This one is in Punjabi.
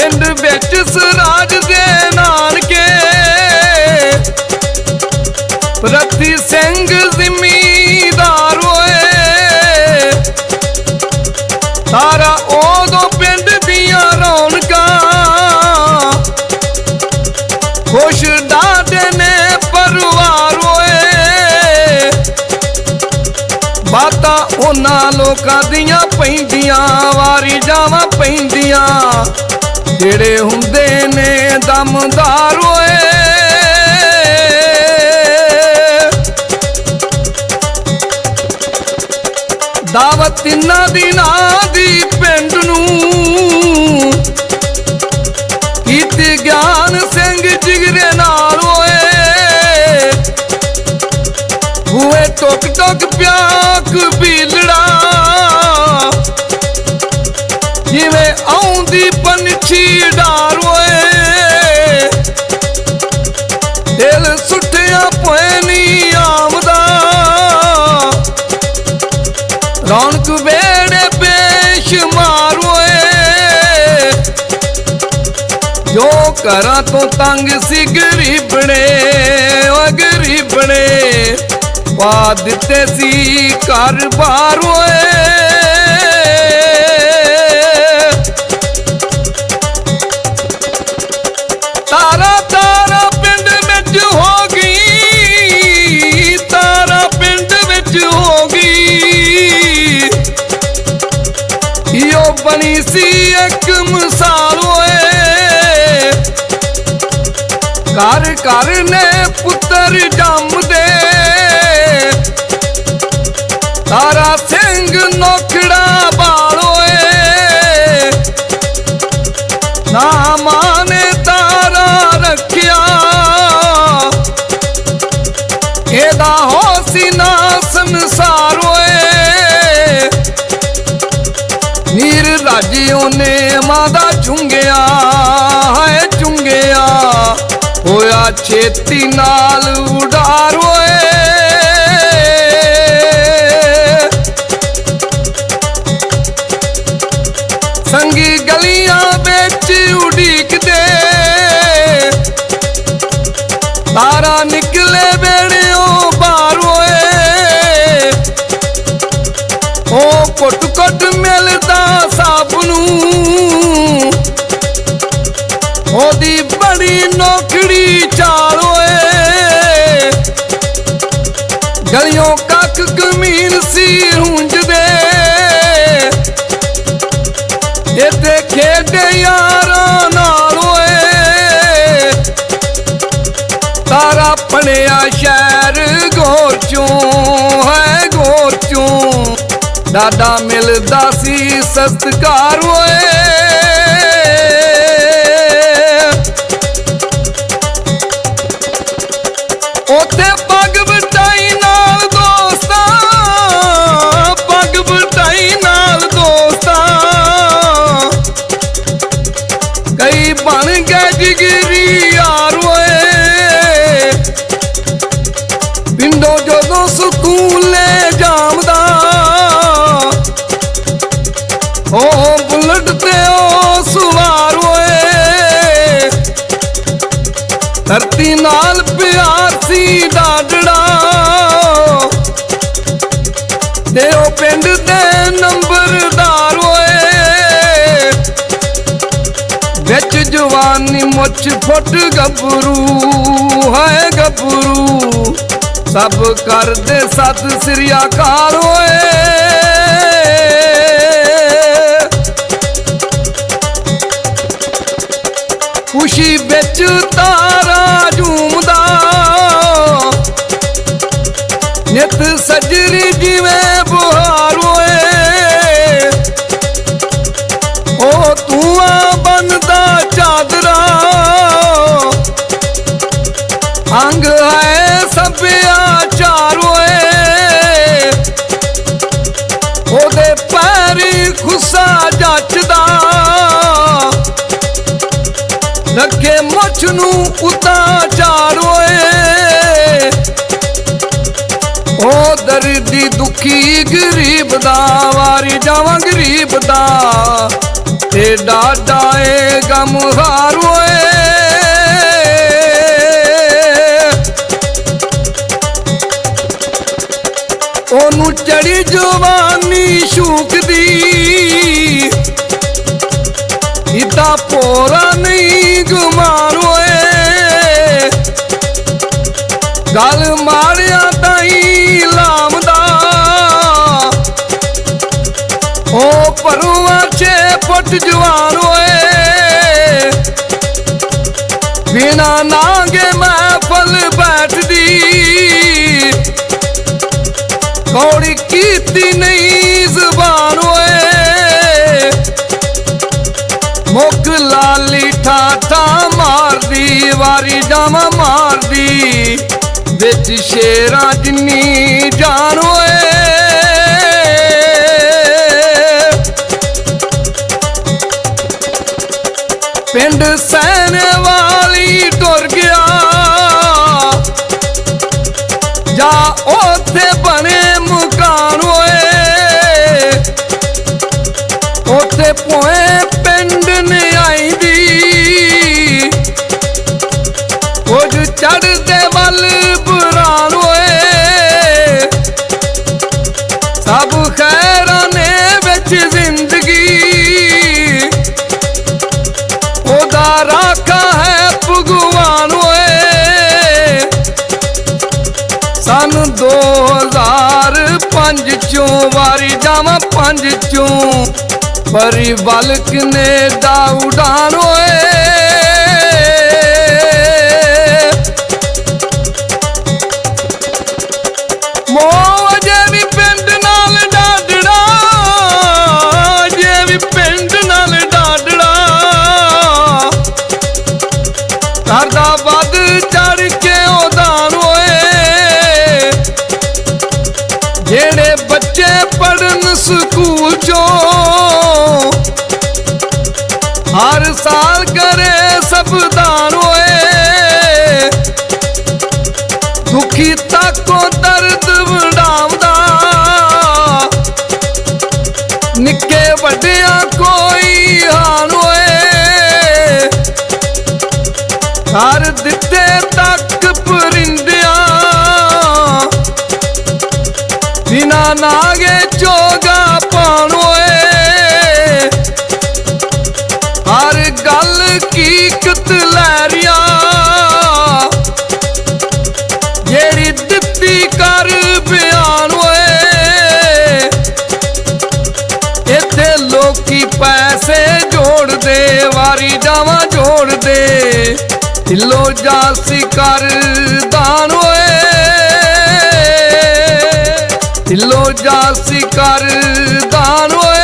ਪਿੰਡ ਵਿੱਚ ਸਰਾਜ ਦੇ ਨਾਨਕੇ। ਪ੍ਰਤੀ ਸਿੰਘ ਜ਼ਿਮੀਦਾਰ ਹੋਏ। ਸਾਰਾ ਉਦੋਂ ਪਿੰਡ ਦੀਆਂ ਰੌਣਕਾਂ। ਖੁਸ਼ ਡਾਡੇ ਨੇ ਪਰਿਵਾਰ ਹੋਏ। ਬਾਤਾਂ ਉਹਨਾਂ ਲੋਕਾਂ ਦੀਆਂ ਪੈਂਦੀਆਂ, ਵਾਰੀ ਜਾਵਾਂ ਪੈਂਦੀਆਂ। ਜਿਹੜੇ ਹੁੰਦੇ ਨੇ ਦਮਦਾਰ ਓਏ। ਦਾਵਤ ਤਿੰਨਾਂ ਦਿਨਾਂ ਦੀ ਪਿੰਡ ਨੂੰ। ਕੀਤੀ ਗਿਆਨ ਸਿੰਘ ਜਿਗਰੇ ਨਾਲ ਓਏ। ਹੂਏ ਟੁਕ ਟੁਕ ਪਿਆਕ ਬੀਲੜਾ। ਜਿਵੇਂ ਆਉਂਦੀ ਦਿਲ ਸੁੱਟਿਆ ਪਏ ਨੀ ਆਮਦਾ ਰੌਣਕ ਵੇੜੇ ਬੇਸ਼ੁਮਾਰ ਓਏ ਜੋ ਘਰਾਂ ਤੋਂ ਤੰਗ ਸੀ ਗਰੀਬਣੇ ਓ ਗਰੀਬਣੇ, ਪਾ ਦਿੱਤੇ ਸੀ ਘਰ ਬਾਰ, ਓਏ। ਇੱਕ ਮਿਸਾਲ ਓਏ। ਘਰ ਘਰ ਨੇ ਪੁੱਤਰ ਜੰਮਦੇ। ਤਾਰਾ ਸਿੰਘ ਨੋਖੜਾ ਨੇ ਮਾਦਾ ਚੁੰਗਿਆ ਹੈ ਚੁੰਗਿਆ। ਹੋਇਆ ਛੇਤੀ ਨਾਲ ਉਡਾਰ ਓਏ ਸੰਗੀ ਗਲੀਆਂ ਵਿੱਚ ਉਡੀਕਦੇ। ਤਾਰਾ ਨਿਕਲੇ ਵੇੜਿਓ ਬਾਹਰ ਓਏ ਉਹ ਕੁੱਟ ਕੁੱਟ ਮਿਲਦਾ ਸਭ ਨੂੰ। ਉਹਦੀ ਬੜੀ ਨੌਕੜੀ ਚਾਲ ਓਏ ਗਲੀਆਂ ਕੱਕ ਕਮੀਨ ਸੀ ਹੁੰਜਦੇ ਇੱਥੇ ਖੇਡੇ ਯਾਰਾਂ ਨਾਲ ਓਏ ਤਾਰਾ ਪਣਿਆ ਸ਼ਹਿਰ ਗੋਰ ਚੋਂ ਹੈ ਗੋਰ ਚੋਂ ਡਾਡਾ ਮਿਲਦਾ ਸੀ ਸਸਤਕਾਰ ਓਏ ਗਿਰੀ ਜਿਗਰੀ ਯਾਰ ਓਏ। ਪਿੰਡੋਂ ਜਦੋਂ ਸਕੂਲ ਲੈ ਜਾਮਦਾ ਉਹ ਵਿੱਚ ਜਵਾਨੀ ਮੁੱਛ ਫੁੱਟ ਗੱਭਰੂ ਹੈ ਗੱਭਰੂ। ਸਭ ਕਰਦੇ ਸਤ ਸ੍ਰੀ ਅਕਾਲ ਓਏ। ਖੁਸ਼ੀ ਵਿੱਚ ਤਾਰਾ ਝੂਮਦਾ। ਨਿਤ ਸਜਰੀ ਜਿਵੇਂ ਬੁਹਾਰ ਬੰਦਾ ਚਾਦਰਾ। ਅੰਗ ਹੈ ਸਭਿਆਚਾਰ ਓਏ ਉਹਦੇ ਪੈਰੀ ਖੁੱਸਾ ਜੱਚਦਾ। ਰੱਖੇ ਮੁੱਛ ਨੂੰ ਉਤਾਂ ਚਾਰ ਓਏ ਉਹ ਦਰਦੀ ਦੁਖੀ ਗਰੀਬ ਦਾ, ਵਾਰੀ ਜਾਵਾਂ ਗਰੀਬ ਦਾ। ਤੇ ਡਾਡਾ ਏ ਗਮ ਹਾਰੋਏ ਉਹਨੂੰ ਚੜੀ ਜਵਾਨੀ ਸ਼ੂਕਦੀ। ਇਤਾ ਪੋਰਾ ਨਹੀਂ ਗੁਮਾਰੋਏ ਗੱਲ ਮਾਰਿਆ ਤਾਈ ਪਰੂਆ ਚ ਫੁੱਟ ਜਵਾਨ ਓਏ ਬਿਨਾ ਨਾਂਗੇ ਮਹਿਫਲ ਬੈਠਦੀ। ਕੌੜੀ ਕੀਤੀ ਨਹੀਂ ਜ਼ਬਾਨ ਓਏ ਮੁੱਖ ਲਾਲੀ ਠਾਠਾ ਮਾਰਦੀ, ਵਾਰੀ ਜਾਵਾ ਮਾਰਦੀ। ਵਿੱਚ ਸ਼ੇਰਾਂ ਜਿੰਨੀ ਜਾਨ ਓਏ ਉੱਥੇ ਬਣੇ ਮੁਕਾਨ ਓਏ ਉੱਥੇ ਪੋਏ ਪਿੰਡ ਨੇ ਆਈਦੀ। ਕੁਝ ਚੜਦੇ ਵੱਲ ਬੁਰਾਨ ਓਏ ਸਭ ਖੈਰਾਂ ਨੇ ਵਿੱਚ ਜ਼ਿੰਦਗੀ। ਉਹਦਾ ਰਾਖਾ ਪੰਜ ਚੋਂ ਵਾਰੀ ਜਾਵਾਂ ਪੰਜ ਚੋਂ। ਪਰੀ ਬਲਕ ਨੇ ਦਾ ਉਡਾਨ ਓਏ। ਸਕੂਲ ਚੋਂ ਹਰ ਸਾਲ ਕਰੇ ਸਭ ਦਾਨ ਓਏ ਦੁਖੀ ਤਾਕੋ ਦਰਦ ਵਡਾਉਂਦਾ। ਨਿੱਕੇ ਵੱਡਿਆਂ ਕੋਈ ਹਾਨ ਓਏ ਕਰ ਦਿੱਤੇ ਤੱਕ ਪਰਿੰਦਿਆਂ। ਬਿਨਾ ਨਾਗੇ ਚੋ ਜੋੜਦੇ ਵਾਰੀ ਜਾਵਾਂ ਜੋੜਦੇ। ਢਿੱਲੋ ਜਾਸੀ ਕਰ ਦਾਨ ਓਏ ਢਿੱਲੋ ਜਾਸੀ ਕਰ ਦਾਨ ਓਏ